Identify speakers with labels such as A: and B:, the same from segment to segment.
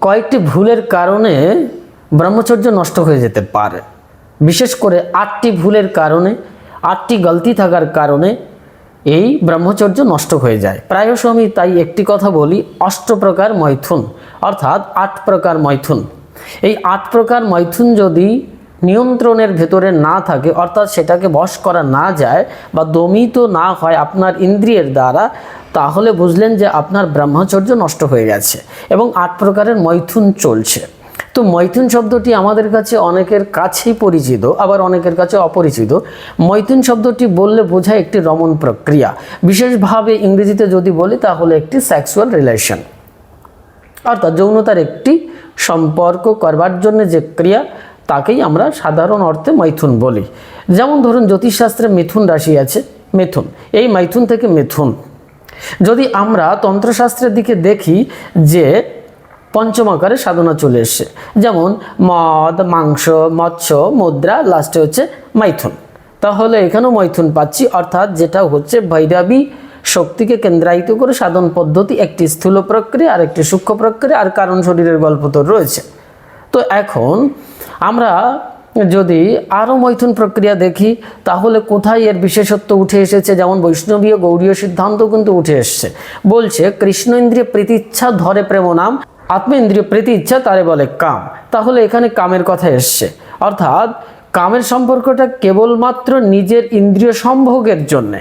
A: কয়েকটি ভুলের কারণে ব্রহ্মচর্য নষ্ট হয়ে যেতে পারে। বিশেষ করে আটটি ভুলের কারণে, আটটি গলতি থাকার কারণে এই ব্রহ্মচর্য নষ্ট হয়ে যায়। প্রায়শ আমি তাই একটি কথা বলি, অষ্ট প্রকার মৈথুন, অর্থাৎ আট প্রকার মৈথুন। এই আট প্রকার মৈথুন যদি নিয়ন্ত্রণের ভেতরে না থাকে, অর্থাৎ সেটাকে বশ করা না যায় বা দমিত না হয় আপনার ইন্দ্রিয়ের দ্বারা, তাহলে বুঝলেন যে আপনার ব্রহ্মচর্য নষ্ট হয়ে গেছে এবং আট প্রকারের মৈথুন চলছে। তো মৈথুন শব্দটি আমাদের কাছে অনেকের কাছেই পরিচিত, আবার অনেকের কাছে অপরিচিত। মৈথুন শব্দটি বললে বোঝায় একটি রমণ প্রক্রিয়া। বিশেষভাবে ইংরেজিতে যদি বলি, তাহলে একটি সেক্সুয়াল রিলেশন অর্থাৎ যৌনতার একটি সম্পর্ক করবার জন্য যে ক্রিয়া তাকেই আমরা সাধারণ অর্থে মৈথুন বলি। যেমন ধরুন, জ্যোতিষশাস্ত্রে মিথুন রাশি আছে, মিথুন। এই মাইথুন থেকে মিথুন। যদি আমরা তন্ত্রশাস্ত্রের দিকে দেখি যে পঞ্চম আকারে সাধনা চলে এসছে, যেমন মদ, মাংস, মৎস্য, মুদ্রা লাস্টে হচ্ছে মাইথুন। তাহলে এখানেও মৈথুন পাচ্ছি, অর্থাৎ যেটা হচ্ছে ভৈরবী শক্তিকে কেন্দ্রায়িত করে সাধন পদ্ধতি, একটি স্থূল প্রক্রিয়া আর একটি সূক্ষ্ম প্রক্রিয়া, আর কারণ শরীরের গল্প তো রয়েছে। তো এখন আমরা যদি আরও মৈথুন প্রক্রিয়া দেখি, তাহলে কোথায় এর বিশেষত্ব উঠে এসেছে? যেমন বৈষ্ণবীয় গৌড়ীয় সিদ্ধান্ত কিন্তু উঠে এসছে। বলছে, কৃষ্ণ ইন্দ্রিয় প্রীতি ইচ্ছা ধরে প্রেম নাম আত্ম ইন্দ্রিয় প্রীতি ইচ্ছা তারে বলে কাম। তাহলে এখানে কামের কথা এসছে। অর্থাৎ কামের সম্পর্কটা কেবলমাত্র নিজের ইন্দ্রিয় সম্ভোগের জন্যে।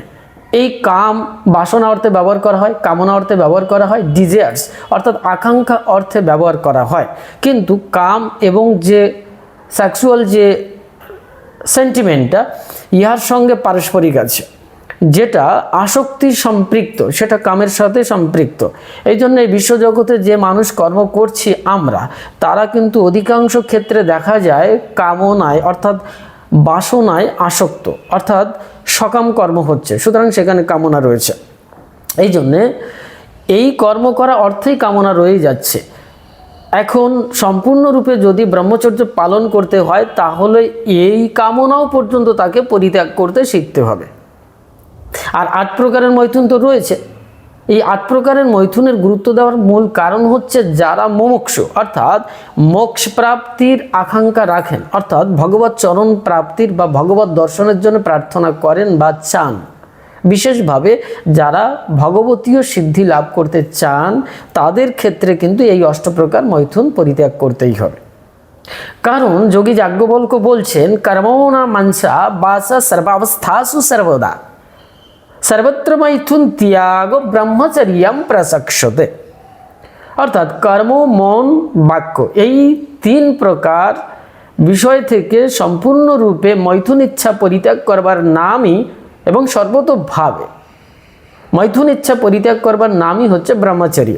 A: এই কাম বাসনা অর্থে ব্যবহার করা হয়, কামনা অর্থে ব্যবহার করা হয় ডিজায়ার্স অর্থাৎ আকাঙ্ক্ষা অর্থে ব্যবহার করা হয়। কিন্তু কাম এবং যে সেক্সুয়াল যে সেন্টিমেন্টটা ইহার সঙ্গে পারস্পরিক আছে। যেটা আসক্তি সম্পৃক্ত, সেটা কামের সাথে সম্পৃক্ত। এই জন্য এই বিশ্বজগতে যে মানুষ কর্ম করছি আমরা, তারা কিন্তু অধিকাংশ ক্ষেত্রে দেখা যায় কামনায়, অর্থাৎ বাসনায় আসক্ত। অর্থাৎ সকাম কর্ম হচ্ছে, সুতরাং সেখানে কামনা রয়েছে। এই জন্যে এই কর্ম করা অর্থেই কামনা রয়ে যাচ্ছে। এখন সম্পূর্ণরূপে যদি ব্রহ্মচর্য পালন করতে হয়, তাহলে এই কামনাও পর্যন্ত তাকে পরিত্যাগ করতে শিখতে হবে। আর আট প্রকারের মৈথুন তো রয়েছে। এই আট প্রকারের মৈথুনের গুরুত্ব দেওয়ার মূল কারণ হচ্ছে যারা মোমক্ষু, অর্থাৎ মোক্ষ প্রাপ্তির আকাঙ্ক্ষা রাখেন, অর্থাৎ ভগবত চরণ প্রাপ্তির বা ভগবত দর্শনের জন্য প্রার্থনা করেন বা চান। বিশেষভাবে যারা ভগবতীয় সিদ্ধি লাভ করতে চান, তাদের ক্ষেত্রে কিন্তু এই অষ্টপ্রকার মৈথুন পরিত্যাগ করতেই হবে। কারণ যোগী যাজ্ঞবল্ক বলছেন কর্মণা মানসা বাসা সর্বাবস্থাসু সর্বদা। সর্বত্র মৈথুন ত্যাগ ব্রহ্মচর্যম প্রসক্ষতে অর্থাৎ কর্ম, মন, বাক্য এই তিন প্রকার বিষয় থেকে সম্পূর্ণরূপে মৈথুন ইচ্ছা পরিত্যাগ করবার নামই এবং সর্বতোভাবে মৈথুন ইচ্ছা পরিত্যাগ করবার নামই হচ্ছে ব্রহ্মচর্য।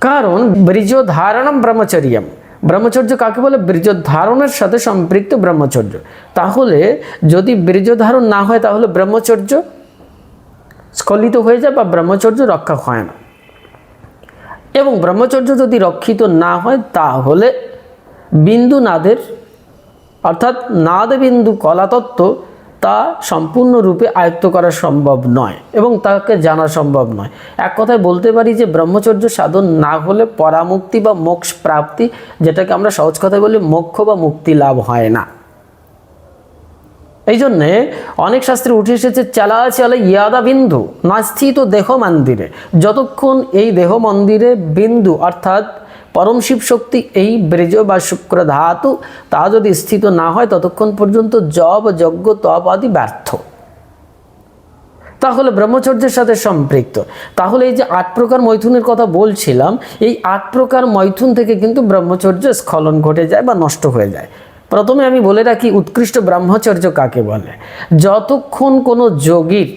A: কারণ বীর্যধারণম ব্রহ্মচর্যম। ব্রহ্মচর্য কাকে বলে? বীর্যধারণের সাথে সম্পৃক্ত ব্রহ্মচর্য। তাহলে যদি বীর্যধারণ না হয় তাহলে ব্রহ্মচর্য স্খলিত হয়ে যায় বা ব্রহ্মচর্য রক্ষা হয় না। এবং ব্রহ্মচর্য যদি রক্ষিত না হয় তাহলে বিন্দু নাদের অর্থাৎ নাদ বিন্দু কলাতত্ত্ব তা সম্পূর্ণরূপে আয়ত্ত করা সম্ভব নয় এবং তাকে জানা সম্ভব নয়। এক কথায় বলতে পারি যে ব্রহ্মচর্য সাধন না হলে পরামুক্তি বা মোক্ষ প্রাপ্তি, যেটাকে আমরা সহজ কথায় বলি মোক্ষ বা মুক্তি লাভ হয় না। এই জন্যে অনেক শাস্ত্রে উঠে এসেছে, চালা চালা ইয়াদা বিন্দু, নাস্থিত দেহ মন্দিরে। যতক্ষণ এই দেহ মন্দিরে বিন্দু, অর্থাৎ পরম শিব শক্তি এই ব্রেজ বা শুক্র ধাতু, তা যদি স্থিত না হয়, ততক্ষণ পর্যন্ত জব, যজ্ঞ, তপ আদি ব্যর্থ। তাহলে ব্রহ্মচর্যের সাথে সম্পৃক্ত। তাহলে এই যে আট প্রকার মৈথুনের কথা বলছিলাম, এই আট প্রকার মৈথুন থেকে কিন্তু ব্রহ্মচর্য স্খলন ঘটে যায় বা নষ্ট হয়ে যায়। প্রথমে আমি বলে রাখি, উৎকৃষ্ট ব্রহ্মচর্য কাকে বলে? যতক্ষণ কোনো যোগীর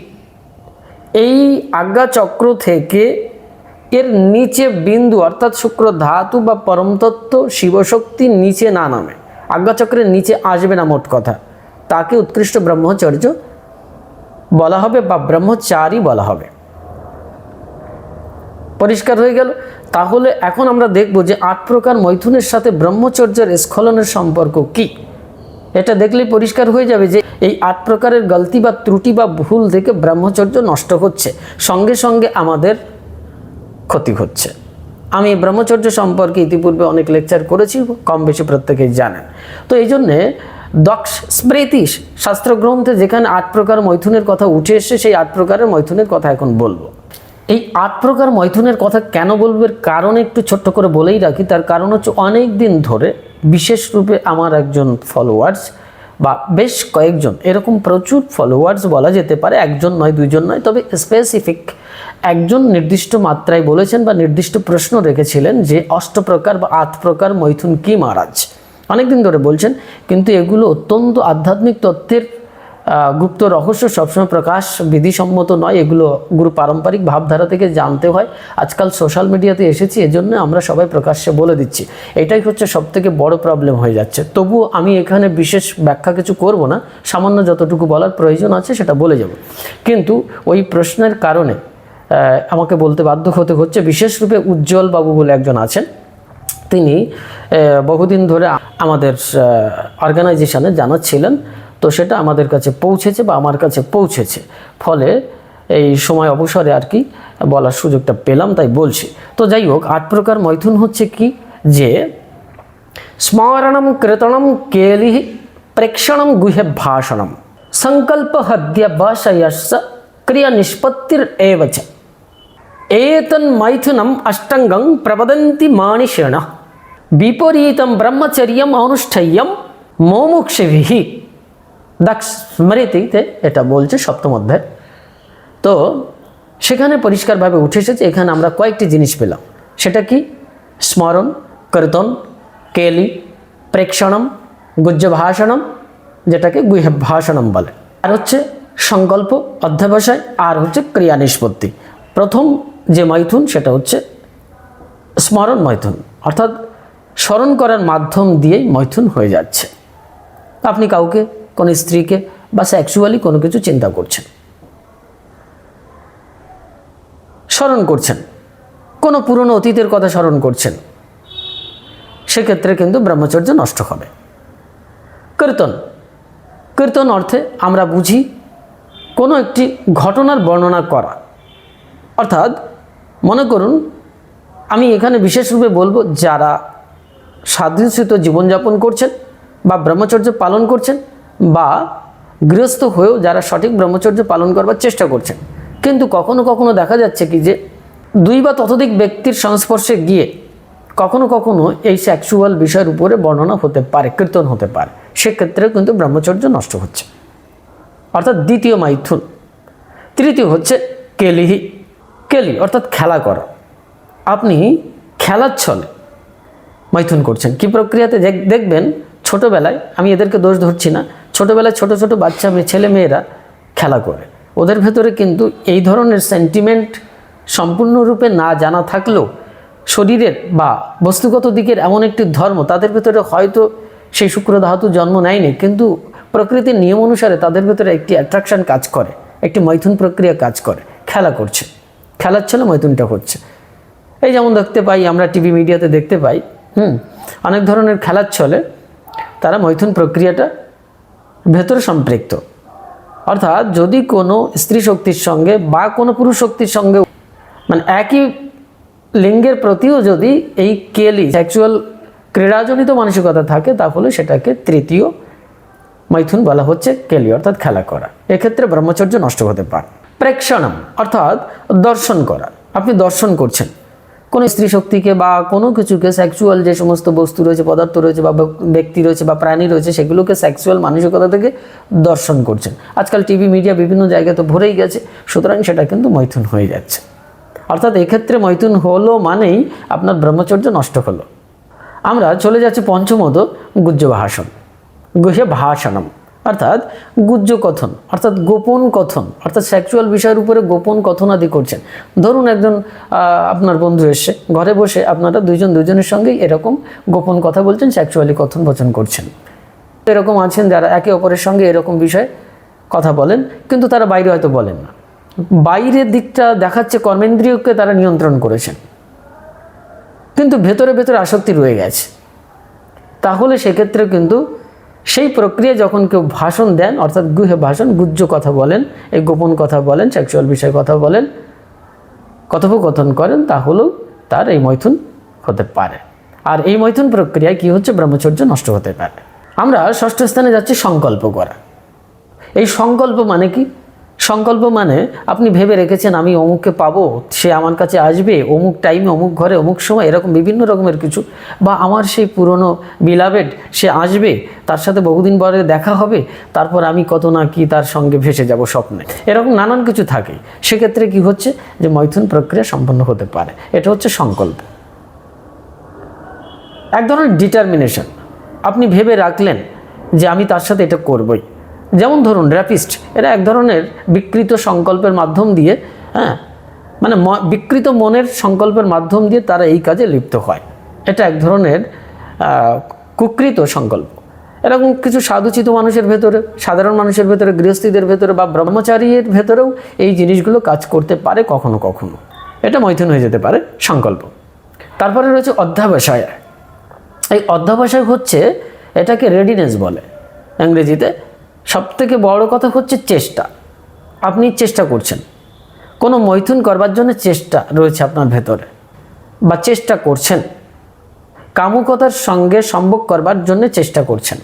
A: এই আজ্ঞাচক্র থেকে এর নিচে বিন্দু, অর্থাৎ শুক্র ধাতু বা পরমতত্ত্ব শিবশক্তি নিচে না নামে। আজ্ঞাচক্রের নিচে আসবে না মোট কথা। তাকে উৎকৃষ্ট ব্রহ্মচর্য বলা হবে বা ব্রহ্মচারী বলা হবে। পরিষ্কার হয়ে গেল। তাহলে এখন আমরা দেখব যে আট প্রকার মৈথুনের সাথে ব্রহ্মচর্যের স্খলনের সম্পর্ক কি। এটা দেখলে পরিষ্কার হয়ে যাবে যে এই আট প্রকারের গলতি বা ত্রুটি বা ভুল থেকে ব্রহ্মচর্য নষ্ট হচ্ছে। সঙ্গে সঙ্গে আমাদের ক্ষতি হচ্ছে। আমি ব্রহ্মচর্য সম্পর্কে ইতিপূর্বে অনেক লেকচার করেছি, কম বেশি প্রত্যেকেই জানেন। তো এই জন্যে দক্ষ স্মৃতি শাস্ত্রগ্রন্থে যেখানে আট প্রকার মৈথুনের কথা উঠে এসছে, সেই আট প্রকারের মৈথুনের কথা এখন বলব। এই আট প্রকার মৈথুনের কথা কেন বলব? এর কারণ একটু ছোট্ট করে বলেই রাখি। তার কারণ হচ্ছে অনেক দিন ধরে বিশেষ রূপে আমার একজন ফলোয়ার্স বা বেশ কয়েকজন, এরকম প্রচুর ফলোয়ার্স বলা যেতে পারে, একজন নয়, দুইজন নয়, তবে স্পেসিফিক একজন নির্দিষ্ট মাত্রায় বলেছেন বা নির্দিষ্ট প্রশ্ন রেখেছিলেন যে অষ্টপ্রকার বা আট প্রকার মৈথুন কি মহারাজ? অনেকদিন ধরে বলছেন, কিন্তু এগুলো অত্যন্ত আধ্যাত্মিক তত্ত্বের গুপ্ত রহস্য, সবসময় প্রকাশ বিধিসম্মত নয়। এগুলো গুরু পারম্পরিক ভাবধারা থেকে জানতে হয়। আজকাল সোশ্যাল মিডিয়াতে এসেছি, এজন্য আমরা সবাই প্রকাশ্যে বলে দিচ্ছি। এটাই হচ্ছে সবথেকে বড় প্রবলেম হয়ে যাচ্ছে। তবুও আমি এখানে বিশেষ ব্যাখ্যা কিছু করব না। সামান্য যতটুকু বলার প্রয়োজন আছে সেটা বলে যাব। কিন্তু ওই প্রশ্নের কারণে আমাকে বলতে বাধ্য হতে হচ্ছে বিশেষরূপে উজ্জ্বল বাবু বলে একজন আছেন। তিনি বহুদিন ধরে আমাদের অর্গানাইজেশনে জানাচ্ছিলেন, তো সেটা আমাদের কাছে পৌঁছেছে বা আমার কাছে পৌঁছেছে। ফলে এই সময় অবসরে আর কি বলার সুযোগটা পেলাম, তাই বলছি। তো যাই হোক, আট প্রকার মৈথুন হচ্ছে কি? যে, স্মরণম কৃতণম কেলি প্রেক্ষণম গুহে ভাষণম। সংকল্প হদ্য বা ক্রিয়া নিষ্পত্তির এব ഏതന്മൈഥുനം അഷ്ടംഗം പ്രവദന്തി മാണിഷണ വിപരീതം ബ്രഹ്മചര്യം അനുഷ്ഠയ്യം মোমুক্ষেভিহি দাক স্মৃতিতে এটা বলছে সপ্তম অধ্যায়। তো, সেখানে পরিষ্কারভাবে উঠে এসেছে এখানে আমরা কয়েকটি জিনিস পেলাম। সেটা কি? স্মরণ, কীর্তন, কেলি, প্রেক্ষণম, গুজ্জভাষণম, যেটাকে গুহ বলে। আর হচ্ছে সংকল্প, অধ্যাবসায়, আর হচ্ছে ক্রিয়া নিষ্পত্তি প্রথম যে মৈথুন সেটা হচ্ছে স্মরণ মৈথুন অর্থাৎ স্মরণ করার মাধ্যম দিয়েই মৈথুন হয়ে যাচ্ছে। আপনি কাউকে, কোনো স্ত্রীকে বা সেক্সুয়ালি কোনো কিছু চিন্তা করছেন, স্মরণ করছেন, কোনো পুরনো অতীতের কথা স্মরণ করছেন, সেক্ষেত্রে কিন্তু ব্রহ্মচর্য নষ্ট হবে। কীর্তন কীর্তন অর্থে আমরা বুঝি কোনো একটি ঘটনার বর্ণনা করা। অর্থাৎ মনে করুন, আমি এখানে বিশেষরূপে বলব, যারা সাধুসিত জীবনযাপন করছেন বা ব্রহ্মচর্য পালন করছেন বা গৃহস্থ হয়েও যারা সঠিক ব্রহ্মচর্য পালন করবার চেষ্টা করছেন, কিন্তু কখনো কখনো দেখা যাচ্ছে কি যে দুই বা ততোধিক ব্যক্তির সংস্পর্শে গিয়ে কখনো কখনো এই সেক্সুয়াল বিষয়ের উপরে বর্ণনা হতে পারে, কীর্তন হতে পারে। সেক্ষেত্রেও কিন্তু ব্রহ্মচর্য নষ্ট হচ্ছে। অর্থাৎ দ্বিতীয় মাইথুন। তৃতীয় হচ্ছে কেলিহি। কেলি, অর্থাৎ খেলা করা। আপনি খেলার ছলে মৈথুন করছেন। কি প্রক্রিয়াতে দেখ- দেখবেন ছোটোবেলায়, আমি এদেরকে দোষ ধরছি না, ছোটোবেলায় ছোট ছোট বাচ্চা মেয়ে, ছেলে মেয়েরা খেলা করে। ওদের ভেতরে কিন্তু এই ধরনের সেন্টিমেন্ট সম্পূর্ণরূপে না জানা থাকলেও শরীরের বা বস্তুগত দিকের এমন একটি ধর্ম, তাদের ভেতরে হয়তো সেই শুক্র ধাতু জন্ম নেয়নি, কিন্তু প্রকৃতির নিয়ম অনুসারে তাদের ভেতরে একটি অ্যাট্রাকশন কাজ করে, একটি মৈথুন প্রক্রিয়া কাজ করে, খেলা করছে। খেলার ছলে মৈথুনটা হচ্ছে এই যেমন দেখতে পাই, আমরা টিভি মিডিয়াতে দেখতে পাই, হুম, অনেক ধরনের খেলার ছলে তারা মৈথুন প্রক্রিয়াটা ভেতরে সম্পৃক্ত। অর্থাৎ যদি কোনো স্ত্রী শক্তির সঙ্গে বা কোনো পুরুষ শক্তির সঙ্গে মানে একই লিঙ্গের প্রতিও যদি এই কেলি সেক্সুয়াল ক্রীড়াজনিত মানসিকতা থাকে, তাহলে সেটাকে তৃতীয় মৈথুন বলা হচ্ছে কেলি, অর্থাৎ খেলা করা। এক্ষেত্রে ব্রহ্মচর্য নষ্ট হতে পারে। প্রেক্ষণম, অর্থাৎ দর্শন করা। আপনি দর্শন করছেন। কোনো স্ত্রী শক্তিকে বা কোনো কিছুকে সেক্সুয়াল যে সমস্ত বস্তু রয়েছে, পদার্থ রয়েছে বা ব্যক্তি রয়েছে বা প্রাণী রয়েছে, সেগুলোকে সেক্সুয়াল মানসিকতা থেকে দর্শন করছেন। আজকাল টিভি মিডিয়া বিভিন্ন জায়গায় তো ভরেই গেছে, সুতরাং সেটা কিন্তু মৈথুন হয়ে যাচ্ছে। অর্থাৎ এক্ষেত্রে মৈথুন হলো মানেই আপনার ব্রহ্মচর্য নষ্ট হলো। আমরা চলে যাচ্ছি পঞ্চমত গুজ্জ ভাষণ গুহে ভাষণম। অর্থাৎ গুজ্জ কথন, অর্থাৎ গোপন কথন, অর্থাৎ সেক্সুয়াল বিষয়ের উপরে গোপন কথন আদি করছেন। ধরুন একজন আপনার বন্ধু এসে ঘরে বসে আপনারা দুইজন দুজনের সঙ্গেই এরকম গোপন কথা বলছেন সেক্সুয়ালি কথন বচন করছেন। এরকম আছেন যারা একে অপরের সঙ্গে এরকম বিষয়ে কথা বলেন, কিন্তু তারা বাইরে হয়তো বলেন না। বাইরের দিকটা দেখাচ্ছে কর্মেন্দ্রিয়কে তারা নিয়ন্ত্রণ করেছেন। কিন্তু ভেতরে ভেতরে আসক্তি রয়ে গেছে। তাহলে সেক্ষেত্রে কিন্তু সেই প্রক্রিয়া যখন কেউ ভাষণ দেন, অর্থাৎ গুহে ভাষণ গুজ্জ কথা বলেন, এই গোপন কথা বলেন সেক্সুয়াল বিষয়ে কথা বলেন, কথোপকথন করেন তাহলেও তার এই মৈথুন হতে পারে। আর এই মৈথুন প্রক্রিয়ায় কি হচ্ছে? ব্রহ্মচর্য নষ্ট হতে পারে। আমরা ষষ্ঠ স্থানে যাচ্ছি সংকল্প করা। এই সংকল্প মানে কি? সংকল্প মানে আপনি ভেবে রেখেছেন, আমি অমুককে পাবো, সে আমার কাছে আসবে, অমুক টাইমে অমুক ঘরে, অমুক সময়, এরকম বিভিন্ন রকমের কিছু। বা আমার সেই পুরনো বিলাবেড সে আসবে, তার সাথে বহুদিন পরে দেখা হবে, তারপর আমি কত না কি তার সঙ্গে ভেসে যাব স্বপ্নে। এরকম নানান কিছু থাকে। সেক্ষেত্রে কি হচ্ছে? যে মৈথুন প্রক্রিয়া সম্পন্ন হতে পারে। এটা হচ্ছে সংকল্প। এক ধরনের ডিটারমিনেশন আপনি ভেবে রাখলেন যে আমি তার সাথে এটা করবই। যেমন ধরুন র্যাপিস্ট, এরা এক ধরনের বিকৃত সংকল্পের মাধ্যম দিয়ে হ্যাঁ মানে বিকৃত মনের সংকল্পের মাধ্যম দিয়ে তারা এই কাজে লিপ্ত হয়। এটা এক ধরনের কুকৃত সংকল্প। এরকম কিছু সাধুচিত মানুষের ভেতরে, সাধারণ মানুষের ভেতরে, গৃহস্থীদের ভেতরে বা ব্রহ্মচারীর ভেতরেও এই জিনিসগুলো কাজ করতে পারে কখনো কখনো। এটা মৈথুন হয়ে যেতে পারে সংকল্প। তারপরে রয়েছে অধ্যাবসায়। এই অধ্যাবসায় হচ্ছে এটাকে রেডিনেস বলে, ইংরেজিতে সবথেকে বড় কথা হচ্ছে চেষ্টা। আপনি চেষ্টা করছেন। কোনো মৈথুন করবার জন্য চেষ্টা রয়েছে আপনার ভেতরে বা চেষ্টা করছেন। কামুকতার সঙ্গে সম্ভব করবার জন্য চেষ্টা করছেন।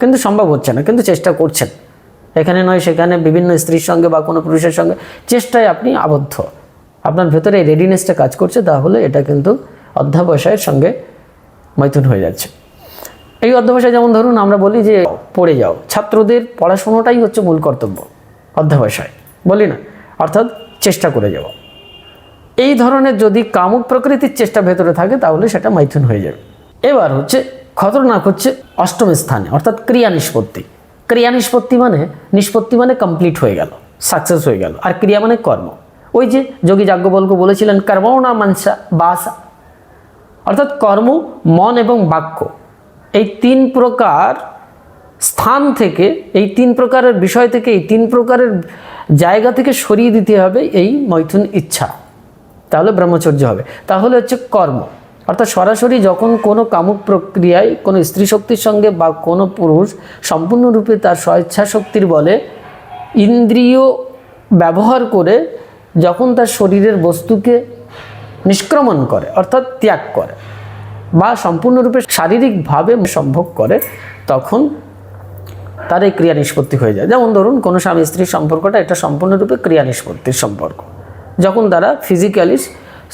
A: কিন্তু সম্ভব হচ্ছে না, কিন্তু চেষ্টা করছেন। এখানে নয়, সেখানে বিভিন্ন স্ত্রীর সঙ্গে বা কোনো পুরুষের সঙ্গে চেষ্টায় আপনি আবদ্ধ। আপনার ভেতরে এই রেডিনেসটা কাজ করছে, তাহলে এটা কিন্তু অধ্যাবসায়ের সঙ্গে মৈথুন হয়ে যাচ্ছে। এই অধ্যবসায় যেমন ধরুন আমরা বলি যে, পড়ে যাও। ছাত্রদের পড়াশোনাটাই হচ্ছে মূল কর্তব্য অধ্যবসায়। বলি না? অর্থাৎ চেষ্টা করে যাওয়া। এই ধরনের যদি কামুক প্রকৃতির চেষ্টা ভেতরে থাকে, তাহলে সেটা মাইথুন হয়ে যাবে। এবার হচ্ছে খতরনাক হচ্ছে অষ্টম স্থানে, অর্থাৎ ক্রিয়া নিষ্পত্তি। ক্রিয়া নিষ্পত্তি মানে নিষ্পত্তি মানে কমপ্লিট হয়ে গেল সাকসেস হয়ে গেল। আর ক্রিয়া মানে কর্ম। ওই যে যোগী যাজ্ঞবল্ক বলেছিলেন কর্মণা মানসা, বাসা। অর্থাৎ কর্ম মন এবং বাক্য। এই তিন প্রকার স্থান থেকে, এই তিন প্রকারের বিষয় থেকে, এই তিন প্রকারের জায়গা থেকে সরিয়ে দিতে হবে এই মৈথুন ইচ্ছা। তাহলে ব্রহ্মচর্য হবে। তাহলে হচ্ছে কর্ম। অর্থাৎ সরাসরি যখন কোনো কামুক প্রক্রিয়ায় কোনো স্ত্রী শক্তির সঙ্গে বা কোনো পুরুষ সম্পূর্ণরূপে তার স্বেচ্ছা শক্তির বলে ইন্দ্রিয় ব্যবহার করে যখন তার শরীরের বস্তুকে নিষ্ক্রমণ করে, অর্থাৎ ত্যাগ করে। বা সম্পূর্ণরূপে শারীরিকভাবে সম্ভব করে, তখন তার এই ক্রিয়া নিষ্পত্তি হয়ে যায়। যেমন ধরুন, কোনো স্বামী স্ত্রীর সম্পর্কটা এটা সম্পূর্ণরূপে ক্রিয়া নিষ্পত্তির সম্পর্ক। যখন তারা ফিজিক্যালি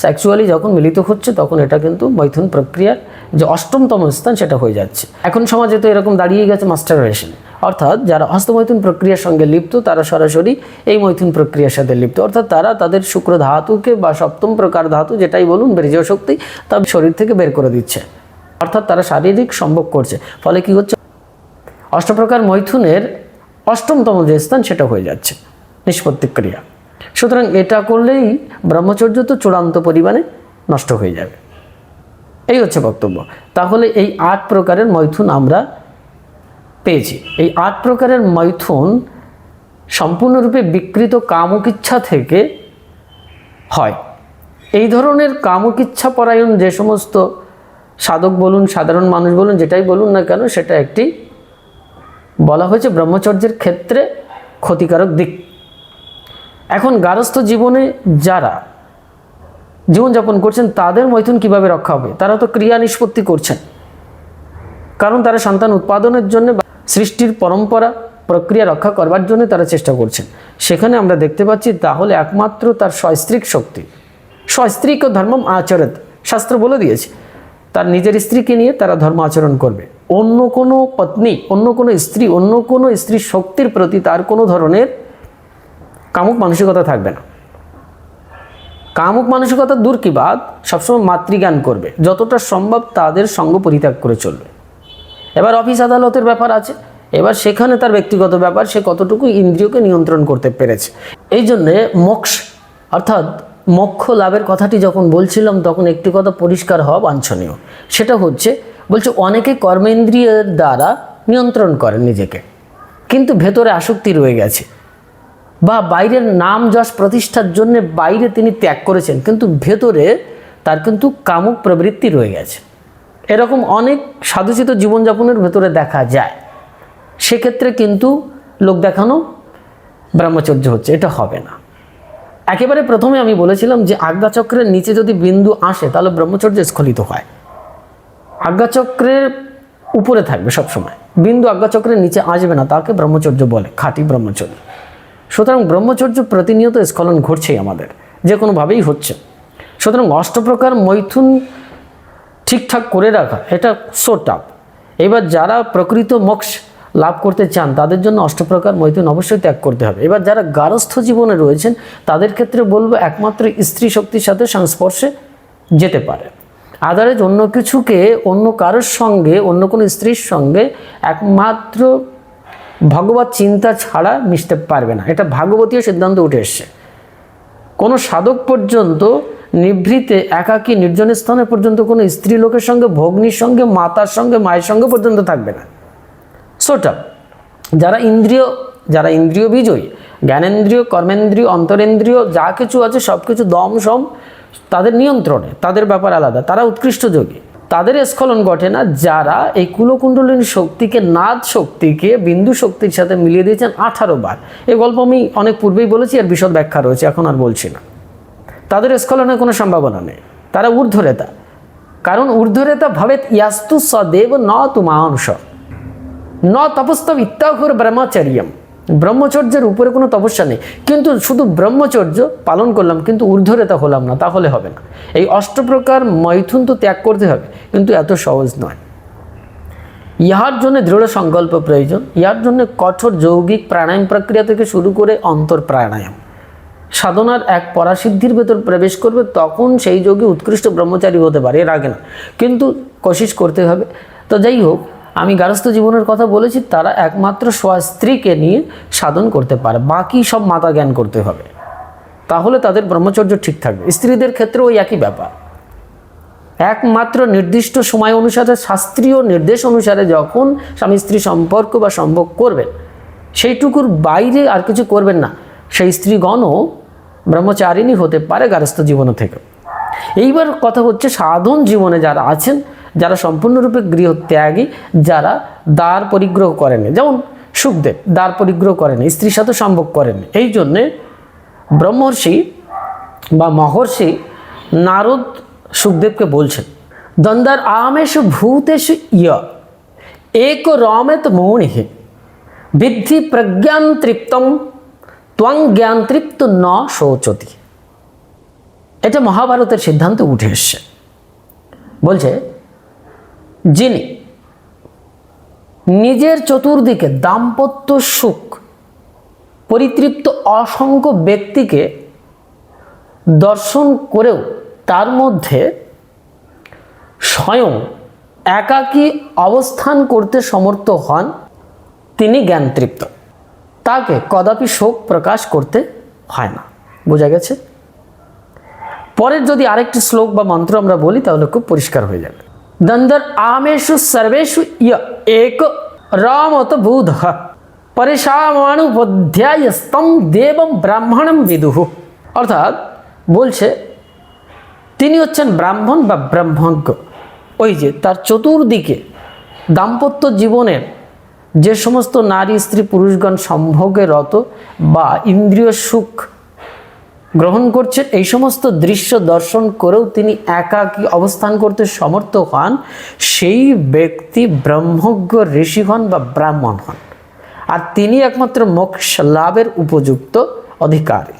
A: সেক্সুয়ালি যখন মিলিত হচ্ছে, তখন এটা কিন্তু মৈথুন প্রক্রিয়ার যে অষ্টমতম স্থান সেটা হয়ে যাচ্ছে। এখন সমাজে তো এরকম দাঁড়িয়ে গেছে মাস্টারবেশন অর্থাৎ যারা হস্তমৈথুন প্রক্রিয়ার সঙ্গে লিপ্ত, তারা সরাসরি এই মৈথুন প্রক্রিয়ার সাথে লিপ্ত। অর্থাৎ তারা তাদের শুক্র ধাতুকে বা সপ্তম প্রকার ধাতু যেটাই বলুন বীর্য শক্তি, তা শরীর থেকে বের করে দিচ্ছে। অর্থাৎ তারা শারীরিক সম্ভব করছে। ফলে কি হচ্ছে? অষ্টপ্রকার মৈথুনের অষ্টমতম যে স্থান, সেটা হয়ে যাচ্ছে। নিষ্পত্তি ক্রিয়া। সুতরাং এটা করলেই ব্রহ্মচর্য তো চূড়ান্ত পরিমাণে নষ্ট হয়ে যাবে। এই হচ্ছে বক্তব্য। তাহলে এই আট প্রকারের মৈথুন আমরা পেয়েছি। এই আট প্রকারের মৈথুন সম্পূর্ণরূপে বিকৃত কামুক ইচ্ছা থেকে হয়। এই ধরনের কামুক ইচ্ছা পরায়ণ যে সমস্ত সাধক বলুন, সাধারণ মানুষ বলুন, যেটাই বলুন না কেন, সেটা একটি বলা হয়েছে ব্রহ্মচর্যের ক্ষেত্রে ক্ষতিকারক দিক। এখন গারস্থ জীবনে যারা জীবনযাপন করছেন, তাদের মৈথুন কীভাবে রক্ষা হবে? তারা তো ক্রিয়া নিষ্পত্তি করছেন। কারণ তারা সন্তান উৎপাদনের জন্য সৃষ্টির পরম্পরা, প্রক্রিয়া রক্ষা করবার জন্য তারা চেষ্টা করছেন। সেখানে আমরা দেখতে পাচ্ছি তাহলে একমাত্র তার সস্ত্রীক শক্তি। সস্ত্রীক ধর্মম আচরত, শাস্ত্র বলে দিয়েছে, তার নিজের স্ত্রীকে নিয়ে তারা ধর্ম আচরণ করবে। অন্য কোনো পত্নী, অন্য কোনো স্ত্রী, অন্য কোনো স্ত্রীর শক্তির প্রতি তার কোনো ধরনের কামুক মানসিকতা থাকবে না। কামুক মানসিকতা দূর কি বাদ সবসময় মাতৃজ্ঞান করবে। যতটা সম্ভব তাদের সঙ্গ পরিত্যাগ করে চলবে। এবার অফিস আদালতের ব্যাপার আছে। এবার সেখানে তার ব্যক্তিগত ব্যাপার, সে কতটুকু ইন্দ্রিয়কে নিয়ন্ত্রণ করতে পেরেছে। এই জন্যে মোক্ষ, অর্থাৎ মোক্ষ লাভের কথাটি যখন বলছিলাম, তখন একটি কথা পরিষ্কার হওয়া বাঞ্ছনীয়। সেটা হচ্ছে, বলছে, অনেকে কর্মেন্দ্রিয়ের দ্বারা নিয়ন্ত্রণ করেন নিজেকে, কিন্তু ভেতরে আসক্তি রয়ে গেছে। বা বাইরের নাম যশ প্রতিষ্ঠার জন্য বাইরে তিনি ত্যাগ করেছেন, কিন্তু ভেতরে তার কিন্তু কামুক প্রবৃত্তি রয়ে গেছে। এরকম অনেক সাধুচিত জীবনযাপনের ভেতরে দেখা যায়। সেক্ষেত্রে কিন্তু লোক দেখানো ব্রহ্মচর্য হচ্ছে, এটা হবে না। একেবারে প্রথমে আমি বলেছিলাম যে আজ্ঞাচক্রের নিচে যদি বিন্দু আসে, তাহলে ব্রহ্মচর্য স্খলিত হয়। আজ্ঞাচক্রের উপরে থাকবে সবসময়। বিন্দু আজ্ঞাচক্রের নিচে আসবে না, তাকে ব্রহ্মচর্য বলে, খাঁটি ব্রহ্মচর্য। সুতরাং ব্রহ্মচর্য প্রতিনিয়ত স্খলন ঘটছেই আমাদের, যে কোনোভাবেই হচ্ছে। সুতরাং অষ্টপ্রকার মৈথুন ঠিকঠাক করে রাখা, এটা সো টাফ এবার যারা প্রকৃত মোক্ষ লাভ করতে চান, তাদের জন্য অষ্টপ্রকার মৈথুন অবশ্যই ত্যাগ করতে হবে। এবার যারা গারস্থ জীবনে রয়েছেন, তাদের ক্ষেত্রে বলব একমাত্র স্ত্রী শক্তির সাথে সংস্পর্শে যেতে পারে। আদারেজ অন্য কিছুকে, অন্য কারোর সঙ্গে, অন্য কোনো স্ত্রীর সঙ্গে একমাত্র ভগবত চিন্তা ছাড়া মিশতে পারবে না। এটা ভাগবতীয় সিদ্ধান্ত উঠে এসছে। কোনো সাধক পর্যন্ত নিভৃতে, একাকী, নির্জন স্থানে পর্যন্ত কোনো স্ত্রী লোকের সঙ্গে, ভগ্নির সঙ্গে, মাতার সঙ্গে, মায়ের সঙ্গে পর্যন্ত থাকবে না। সোটা যারা ইন্দ্রিয় যারা ইন্দ্রিয় বিজয়ী, জ্ঞানেন্দ্রীয়, কর্মেন্দ্রীয়, অন্তরেন্দ্রীয়, যা কিছু আছে সব কিছু দম সম, তাদের নিয়ন্ত্রণে, তাদের ব্যাপার আলাদা, তারা উৎকৃষ্ট যোগী। তাদের স্খলন ঘটে না, যারা এই কুলকুণ্ডলিনী শক্তিকে, নাদ শক্তিকে, বিন্দু শক্তির সাথে মিলিয়ে দিয়েছেন আঠারো বার। এই গল্প আমি অনেক পূর্বেই বলেছি আর বিশদ ব্যাখ্যা রয়েছে, এখন আর বলছি না। তাদের স্খলনের কোনো সম্ভাবনা নেই। তারা ঊর্ধ্বরেতা। কারণ ঊর্ধ্বরেতা ভাবে ইয়াস্তু সদেব ন তুমাংশ ন তপস্তব ইত্যাঘুর ব্রহ্মচর্যম। ব্রহ্মচর্যের উপরে কোনো তপস্যা নেই। কিন্তু শুধু ব্রহ্মচর্য পালন করলাম, কিন্তু ঊর্ধ্বরেতা হলাম না তাহলে হবে না। এই অষ্টপ্রকার মৈথুন তো ত্যাগ করতে হবে, কিন্তু এত সহজ নয়। ইহার জন্য দৃঢ় সংকল্প প্রয়োজন। ইহার জন্য কঠোর যৌগিক প্রাণায়াম প্রক্রিয়া থেকে শুরু করে অন্তর প্রাণায়াম। সাধনার এক পরাসিদ্ধির ভেতর প্রবেশ করবে, তখন সেই যোগী উৎকৃষ্ট ব্রহ্মচারী হতে পারে, এর আগে না। কিন্তু কোশিশ করতে হবে। তো যাই হোক আমি গারস্থ জীবনের কথা বলেছি, তারা একমাত্র স্ত্রীকে নিয়ে সাধন করতে পারে। বাকি সব মাতা জ্ঞান করতে হবে। তাহলে তাদের ব্রহ্মচর্য ঠিক থাকবে। স্ত্রীদের ক্ষেত্রে ওই একই ব্যাপার। একমাত্র নির্দিষ্ট সময় অনুসারে, শাস্ত্রীয় নির্দেশ অনুসারে যখন স্বামী স্ত্রী সম্পর্ক বা সম্ভব করবেন, সেইটুকুর বাইরে আর কিছু করবেন না। সেই স্ত্রীগণও ব্রহ্মচারিণী হতে পারে গারস্থ জীবন থেকে। এইবার কথা হচ্ছে, সাধন জীবনে যারা আছেন যারা সম্পূর্ণরূপে গৃহত্যাগী, যারা দ্বার পরিগ্রহ করেনি যেমন সুখদেব, দ্বার পরিগ্রহ করেনি স্ত্রীর সাথে সম্ভব করেনি এই জন্যে ব্রহ্মর্ষি বা মহর্ষি নারদ সুখদেবকে বলছেন দ্বন্দ্বার আমেশু ভূতেষু ইয়, এক রমেত মৌণি বিদ্ধি প্রজ্ঞান তৃপ্তম, ত্বং জ্ঞান তৃপ্ত ন শোচতি। এটা মহাভারতের সিদ্ধান্ত উঠে এসছে। বলছে যিনি নিজের চতুর্দিকে দাম্পত্য সুখ, পরিতৃপ্ত অসংখ্য ব্যক্তিকে দর্শন করেও তার মধ্যে স্বয়ং একাকী অবস্থান করতে সমর্থ হন, তিনি জ্ঞানতৃপ্ত। তাকে কদাপি শোক প্রকাশ করতে হয় না। বোঝা গেছে? পরের যদি আরেকটি শ্লোক বা মন্ত্র আমরা বলি, তাহলে খুব পরিষ্কার হয়ে যাবে। আমেশু সর্বেশু ইয় এক রামত বুধ পরিসামানুপধ্যায়স্তম দেবম ব্রাহ্মণম বিদুহ অর্থাৎ বলছে তিনি হচ্ছেন ব্রাহ্মণ বা ব্রহ্মজ্ঞ ওই যে তার চতুর্দিকে দাম্পত্য জীবনের যে সমস্ত নারী, স্ত্রী, পুরুষগণ সম্ভোগে রত বা ইন্দ্রিয় সুখ গ্রহণ করছেন, এই সমস্ত দৃশ্য দর্শন করেও তিনি একাকী অবস্থান করতে সমর্থ হন। সেই ব্যক্তি ব্রহ্মজ্ঞ ঋষি হন বা ব্রাহ্মণ হন। আর তিনি একমাত্র মোক্ষ লাভের উপযুক্ত অধিকারী।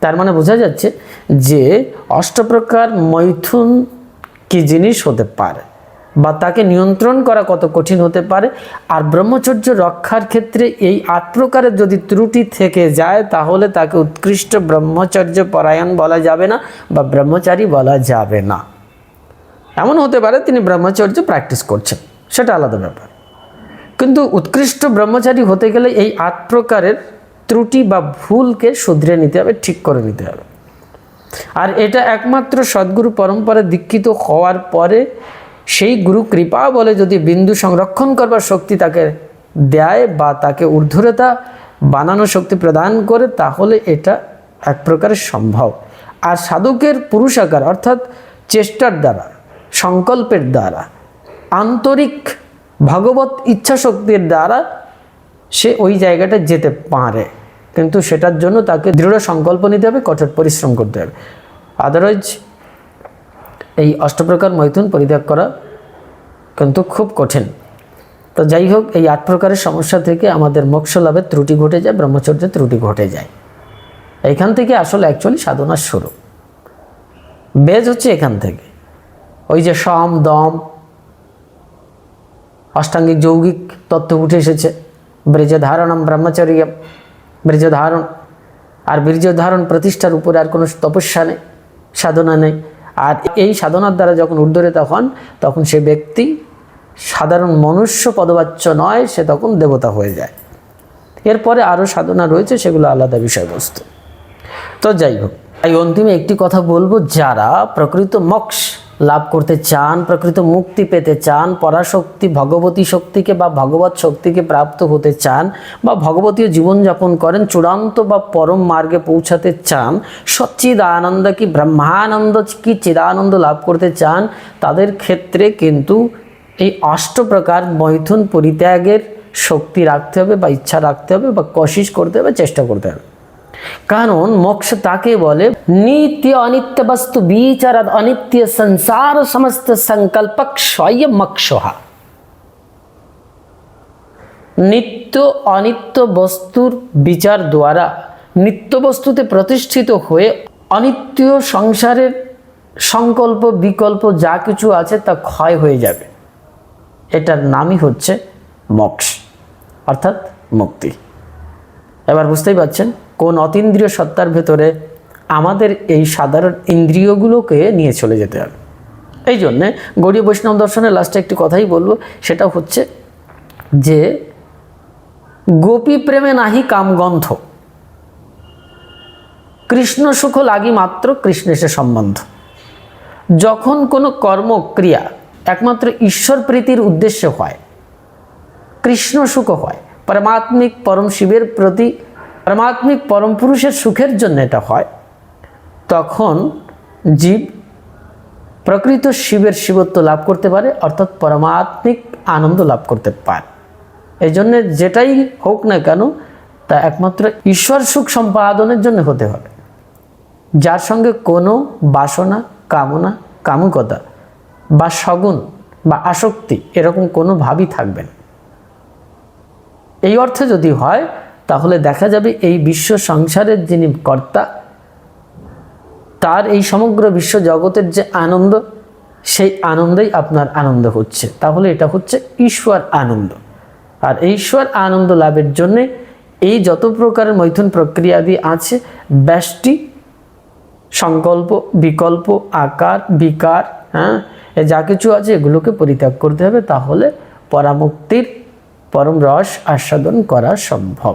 A: তার মানে বোঝা যাচ্ছে যে অষ্টপ্রকার মৈথুন কি জিনিস হতে পারে। বা তাকে নিয়ন্ত্রণ করা কত কঠিন হতে পারে, আর ব্রহ্মচর্য রক্ষার ক্ষেত্রে এই আট প্রকারের যদি ত্রুটি থেকে যায়, তাহলে তাকে উৎকৃষ্ট ব্রহ্মচর্য পরায়ণ বলা যাবে না বা ব্রহ্মচারী বলা যাবে না। এমন হতে পারে তিনি ব্রহ্মচর্য প্র্যাকটিস করছেন, সেটা আলাদা ব্যাপার। কিন্তু উৎকৃষ্ট ব্রহ্মচারী হতে গেলে এই আট প্রকারের ত্রুটি বা ভুলকে শুধরে নিতে হবে, ঠিক করে নিতে হবে। আর এটা একমাত্র সদ্গুরু পরম্পরা দীক্ষিত হওয়ার পরে সেই গুরু কৃপা বলে যদি বিন্দু সংরক্ষণ করবার শক্তি তাকে দেয় বা তাকে ঊর্ধ্বরেতা বানানো শক্তি প্রদান করে, তাহলে এটা এক প্রকারের সম্ভব। আর সাধকের পুরুষাকার অর্থাৎ চেষ্টার দ্বারা, সংকল্পের দ্বারা, আন্তরিক ভগবত ইচ্ছা শক্তির দ্বারা সে ওই জায়গাটা যেতে পারে। কিন্তু সেটার জন্য তাকে দৃঢ় সংকল্প নিতে হবে, কঠোর পরিশ্রম করতে হবে। আদারওয়াইজ এই অষ্টপ্রকার মৈথুন পরিত্যাগ করা কিন্তু খুব কঠিন। তো যাই হোক, এই আট প্রকারের সমস্যা থেকে আমাদের মোক্ষ লাভের ত্রুটি ঘটে যায়, ব্রহ্মচর্যের ত্রুটি ঘটে যায়। এইখান থেকে আসলে অ্যাকচুয়ালি সাধনার শুরু। বেজ হচ্ছে এখান থেকে। ওই যে সম, দম, অষ্টাঙ্গিক যৌগিক তত্ত্ব উঠে এসেছে। বীর্য ধারণম ব্রহ্মচর্য বীর্য ধারণ আর বীর্য ধারণ প্রতিষ্ঠার উপরে আর কোনো তপস্যা নেই, সাধনা নেই। আর এই সাধনার দ্বারা যখন উর্ধ্বরে তখন তখন সে ব্যক্তি সাধারণ মনুষ্য পদবাচ্য নয়, সে তখন দেবতা হয়ে যায়। এরপরে আরও সাধনা রয়েছে, সেগুলো আলাদা বিষয়বস্তু। তো যাই হোক, তাই অন্তিমে একটি কথা বলব, যারা প্রকৃত মোক্ষ লাভ করতে চান, প্রকৃত মুক্তি পেতে চান, পরাশক্তি, ভগবতী শক্তিকে বা ভগবত শক্তিকে প্রাপ্ত হতে চান বা ভগবতীয় জীবনযাপন করেন, চূড়ান্ত বা পরম মার্গে পৌঁছাতে চান সচ্চিদ আনন্দ কি ব্রহ্মানন্দ কি চিদানন্দ লাভ করতে চান, তাদের ক্ষেত্রে কিন্তু এই অষ্ট প্রকার মৈথুন পরিত্যাগের শক্তি রাখতে হবে বা ইচ্ছা রাখতে হবে বা কোশিশ করতে হবে, চেষ্টা করতে হবে। কারণ মোক্ষ তাকে বলে, নিত্য অনিত্য বস্তু বিচারাদ অনিত্য সংসার সমস্ত সংকল্পক স্বয়ং মক্ষহা নিত্য অনিত্য বস্তুর বিচার দ্বারা নিত্য বস্তুতে প্রতিষ্ঠিত হয়ে অনিত্য সংসারের সংকল্প, বিকল্প যা কিছু আছে তা ক্ষয় হয়ে যাবে। এটার নামই হচ্ছে মোক্ষ, অর্থাৎ মুক্তি। এবার বুঝতেই পারছেন? কোন অতীন্দ্রিয় সত্তার ভেতরে আমাদের এই সাধারণ ইন্দ্রিয়গুলোকে নিয়ে চলে যেতে হবে। এই জন্যে গৌরী বৈষ্ণব দর্শনের লাস্টে একটি কথাই বলব, সেটা হচ্ছে যে গোপী প্রেমে নাহি কামগন্ধ কৃষ্ণ সুখ লাগি মাত্র কৃষ্ণের সে সম্বন্ধ। যখন কোনো কর্মক্রিয়া একমাত্র ঈশ্বর প্রীতির উদ্দেশ্যে হয়, কৃষ্ণ সুখ হয়, পরমাত্মিক পরম শিবের প্রতি পরমাত্মিক পরম পুরুষের সুখের জন্য এটা হয়, তখন জীব প্রকৃত শিবের শিবত্ব লাভ করতে পারে, অর্থাৎ পরমাত্মিক আনন্দ লাভ করতে পারে। এই জন্যে যেটাই হোক না কেন, তা একমাত্র ঈশ্বর সুখ সম্পাদনের জন্য হতে হবে। যার সঙ্গে কোনো বাসনা, কামনা, কামুকতা বা সগুণ বা আসক্তি এরকম কোনো ভাবই থাকবে না। এই অর্থে যদি হয় তাহলে দেখা যাবে এই বিশ্ব সংসারের যিনি কর্তা, তার এই সমগ্র বিশ্ব জগতের যে আনন্দ, সেই আনন্দেই আপনার আনন্দ হচ্ছে। তাহলে এটা হচ্ছে ঈশ্বর আনন্দ। আর ঈশ্বর আনন্দ লাভের জন্যে এই যত প্রকারের মৈথুন প্রক্রিয়াদি আছে, ব্যষ্টি, সংকল্প, বিকল্প, আকার, বিকার হ্যাঁ যা কিছু আছে এগুলোকে পরিত্যাগ করতে হবে। তাহলে পরামুক্তির পরম রস আস্বাদন করা সম্ভব।